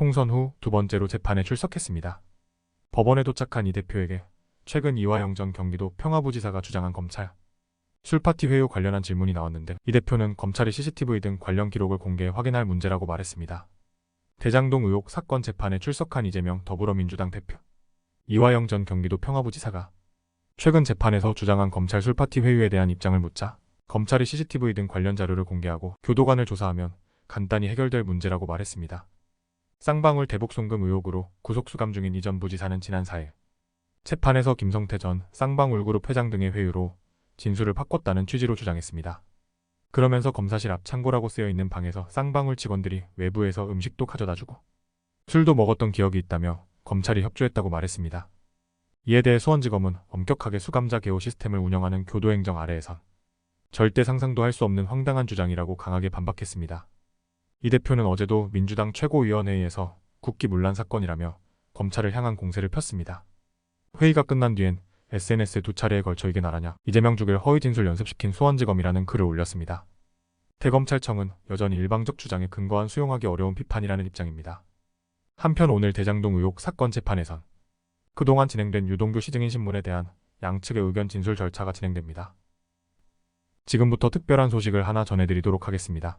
총선 후 두 번째로 재판에 출석했습니다. 법원에 도착한 이 대표에게 최근 이화영 전 경기도 평화부지사가 주장한 검찰 술파티 회유 관련한 질문이 나왔는데 이 대표는 검찰이 CCTV 등 관련 기록을 공개해 확인할 문제라고 말했습니다. 대장동 의혹 사건 재판에 출석한 이재명 더불어민주당 대표 이화영 전 경기도 평화부지사가 최근 재판에서 주장한 검찰 술파티 회유에 대한 입장을 묻자 검찰이 CCTV 등 관련 자료를 공개하고 교도관을 조사하면 간단히 해결될 문제라고 말했습니다. 쌍방울 대북 송금 의혹으로 구속 수감 중인 이전 부지사는 지난 4일 재판에서 김성태 전 쌍방울그룹 회장 등의 회유로 진술을 바꿨다는 취지로 주장했습니다. 그러면서 검사실 앞 창고라고 쓰여 있는 방에서 쌍방울 직원들이 외부에서 음식도 가져다 주고 술도 먹었던 기억이 있다며 검찰이 협조했다고 말했습니다. 이에 대해 수원지검은 엄격하게 수감자 개호 시스템을 운영하는 교도행정 아래에선 절대 상상도 할 수 없는 황당한 주장이라고 강하게 반박했습니다. 이 대표는 어제도 민주당 최고위원회의에서 국기 문란 사건이라며 검찰을 향한 공세를 폈습니다. 회의가 끝난 뒤엔 SNS에 두 차례에 걸쳐 이게 나라냐 이재명 죽일 허위 진술 연습시킨 수원지검이라는 글을 올렸습니다. 대검찰청은 여전히 일방적 주장에 근거한 수용하기 어려운 비판이라는 입장입니다. 한편 오늘 대장동 의혹 사건 재판에선 그동안 진행된 유동규 시증인 신문에 대한 양측의 의견 진술 절차가 진행됩니다. 지금부터 특별한 소식을 하나 전해드리도록 하겠습니다.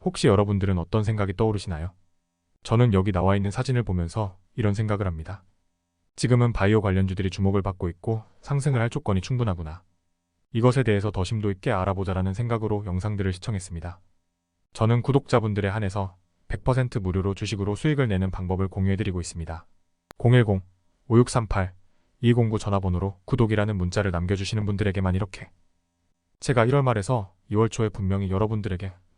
혹시 여러분들은 어떤 생각이 떠오르시나요? 저는 여기 나와 있는 사진을 보면서 이런 생각을 합니다. 지금은 바이오 관련주들이 주목을 받고 있고 상승을 할 조건이 충분하구나. 이것에 대해서 더 심도 있게 알아보자라는 생각으로 영상들을 시청했습니다. 저는 구독자분들에 한해서 100% 무료로 주식으로 수익을 내는 방법을 공유해드리고 있습니다. 010-5638-209 전화번호로 구독이라는 문자를 남겨주시는 분들에게만 이렇게 제가 1월 말에서 2월 초에 분명히 여러분들에게